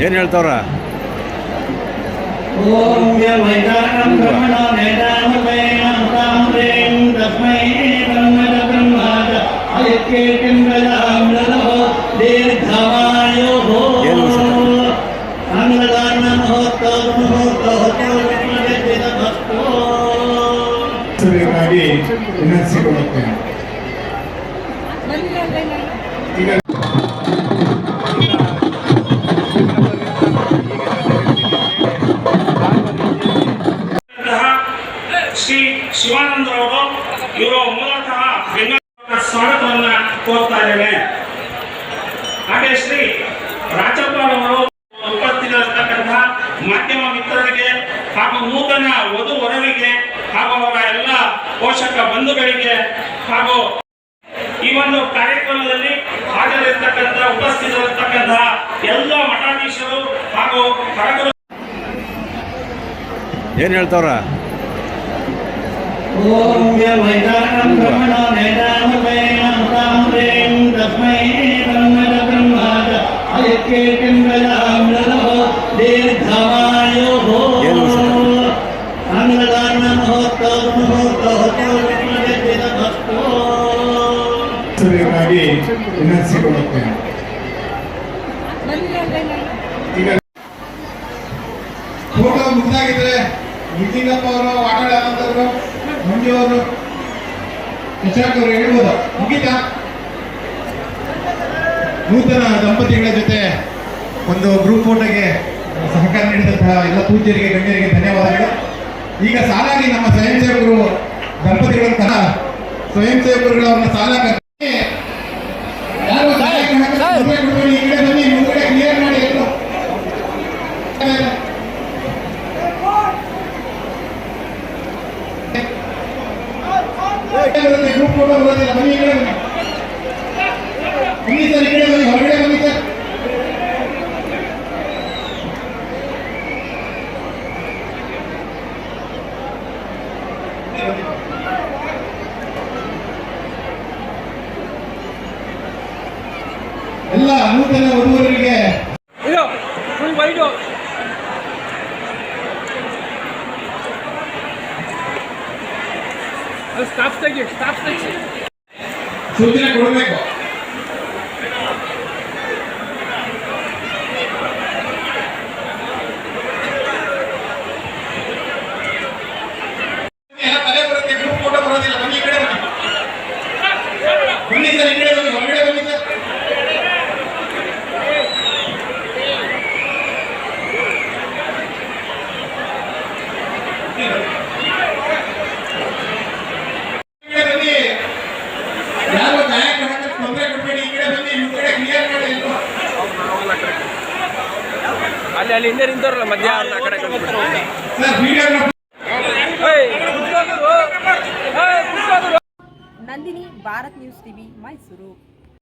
ಏನು ಹೇಳ್ತಾವ್ರ ಓಂ ವೈದಾನಂ ಶಿವಾನಂದರವರು ಇವರು ಮೂಲತಃ ಬೆಂಗಳೂರಿನ ಸ್ವಾಗತವನ್ನ ಕೋರ್ತಾ ಇದ್ದೇನೆ ಹಾಗೆ ಶ್ರೀ ಅವರು ಉಪಸ್ಥಿತರಿರ್ತಕ್ಕಂತಹ ಮಾಧ್ಯಮ ಮಿತ್ರರಿಗೆ ಹಾಗೂ ನೂತನ ವಧು ವರರಿಗೆ ಹಾಗೂ ಅವರ ಎಲ್ಲ ಪೋಷಕ ಬಂಧುಗಳಿಗೆ ಹಾಗೂ ಈ ಒಂದು ಕಾರ್ಯಕ್ರಮದಲ್ಲಿ ಹಾಜರಿರ್ತಕ್ಕಂಥ ಉಪಸ್ಥಿತರಿರ್ತಕ್ಕಂತಹ ಎಲ್ಲ ಮಠಾಧೀಶರು ಹಾಗೂ ಏನು ಹೇಳ್ತಾವ್ರ? ವಿನಂತಿಸಿಕೊಳ್ಳುತ್ತೇನೆ ಈಗ ಫೋಟೋ ಮುಗ್ದಾಗಿದ್ರೆ ನಿತಿಂಗಪ್ಪ ಅವರು ವಾಟಾಳ ಆನಂದವರು ಮಂಜು ಅವರು ನೂತನ ದಂಪತಿಗಳ ಜೊತೆ ಒಂದು ಗ್ರೂಪ್ ಫೋಟೋಗೆ ಸಹಕಾರ ನೀಡಿದಂತಹ ಎಲ್ಲ ಪೂಜ್ಯರಿಗೆ, ಗಣ್ಯರಿಗೆ ಧನ್ಯವಾದಗಳು. ಈಗ ಸಾಲಾಗಿ ನಮ್ಮ ಸ್ವಯಂ ಸೇವಕರು ದಂಪತಿಗಳಂತಹ ಸ್ವಯಂ ಸೇವಕರುಗಳ ಸಾಲ ಬರುತ್ತೆ, ಗ್ರೂಪ್ ಫೋಟೋ ಬರೋದಿಲ್ಲ ಬನ್ನಿ ಈ ಕಡೆ ಬನ್ನಿ ಬನ್ನಿ ಸರ್ ಈ ಕಡೆ ಬನ್ನಿ ಹೊರಗಡೆ ಬನ್ನಿ ಸರ್ ಎಲ್ಲ ನೂತನ ವಧುವರರಿಗೆ స్టాప్ స్టాప్ స్టాప్ స్టాప్ ಅಲ್ಲಿ ಅಲ್ಲಿ ಹಿಂದೆ ನಿಂತವ್ರಲ್ಲ ಮಧ್ಯ ಅವ್ರನ್ನ ಆ ಕಡೆ ಕಳ್ಸ್ಬಿಡು. ಸರ್ ವಿಡಿಯೋಗ್ರಾಫರ್ ಏಯ್, ಕುತ್ಕೋದ್ರು. ಏಯ್, ಕುತ್ಕೋದ್ರು. Nandini Bharat news TV Mysuru